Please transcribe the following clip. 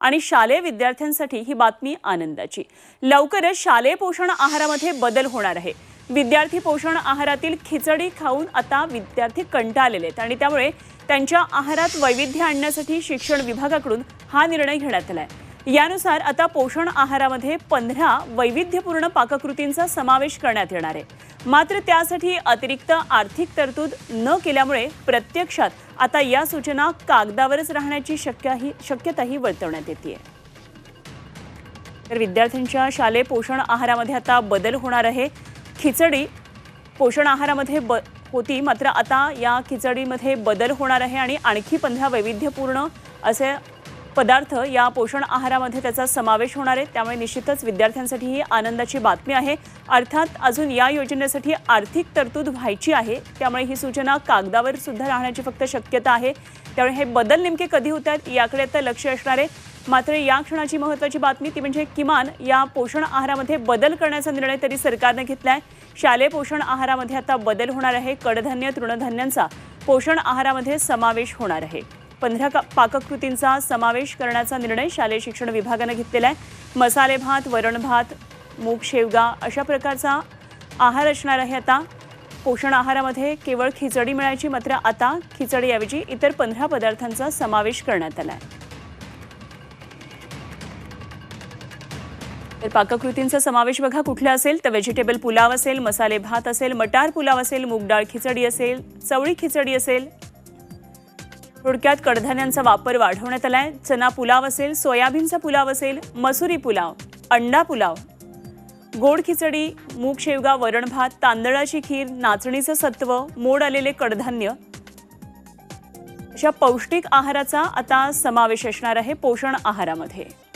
आणि शालेय विद्यार्थ्यांसाठी ही बातमी आनंदाची. लवकरच शालेय पोषण आहारामध्ये बदल होणार आहे. विद्यार्थी पोषण आहारातील खिचडी खाऊन आता विद्यार्थी कंटाळलेले आहेत आणि त्यामुळे त्यांच्या आहारात वैविध्य आणण्यासाठी शिक्षण विभागाकडून हा निर्णय घेण्यात आला आहे यानुसार आता पोषण आहारामध्ये पंधरा वैविध्यपूर्ण पाककृतींचा समावेश करण्यात येणार आहे. मात्र त्यासाठी अतिरिक्त आर्थिक तरतूद न केल्यामुळे प्रत्यक्षात आता या सूचना कागदावरच राहण्याची शक्यही शक्यताही वर्तवण्यात येते तर विद्यार्थ्यांच्या शालेय पोषण आहारामध्ये आता बदल होणार आहे. खिचडी पोषण आहारामध्ये ब होती मात्र आता या खिचडीमध्ये बदल होणार आहे आणि आणखी पंधरा वैविध्यपूर्ण असे पदार्थ या पोषण आहारामध्ये त्याचा समावेश होणार आहे. त्यामुळे निश्चितच विद्यार्थ्यांसाठी ही आनंदाची बातमी आहे. अर्थात अजून या योजनेसाठी आर्थिक तरतूद व्हायची आहे. त्यामुळे ही सूचना कागदावर सुद्धा राहण्याची फक्त शक्यता आहे. त्यामुळे हे बदल नेमके कधी होत आहेत याकडे आता लक्ष असणार आहे. मात्र या क्षणाची महत्त्वाची बातमी ती म्हणजे किमान या पोषण आहारामध्ये बदल करण्याचा निर्णय तरी सरकारने घेतला आहे शालेय पोषण आहारामध्ये आता बदल होणार आहे. कडधान्य तृणधान्यांचा पोषण आहारामध्ये समावेश होणार आहे. पंधरा का पाककृतींचा समावेश करण्याचा निर्णय शालेय शिक्षण विभागानं घेतलेला आहे. मसाले भात वरण भात मूग शेवगा अशा प्रकारचा आहार असणार आहे आता. पोषण आहारामध्ये केवळ खिचडी मिळायची मात्र आता खिचडीऐवजी इतर पंधरा पदार्थांचा समावेश करण्यात आला आहे. तर पाककृतींचा समावेश बघा कुठला असेल तर व्हेजिटेबल पुलाव असेल मसाले भात असेल मटार पुलाव असेल मूग डाळ खिचडी असेल चवळी खिचडी असेल थोडक्यात कडधान्यांचा वापर वाढवण्यात आलाय. चना पुलाव असेल सोयाबीनचा पुलाव असेल मसुरी पुलाव अंडा पुलाव. गोड खिचडी मूग शेवगा वरण भात तांदळाची खीर नाचणीचं सत्व मोड आलेले कडधान्य. अशा पौष्टिक आहाराचा आता समावेश असणार आहे पोषण आहारामध्ये.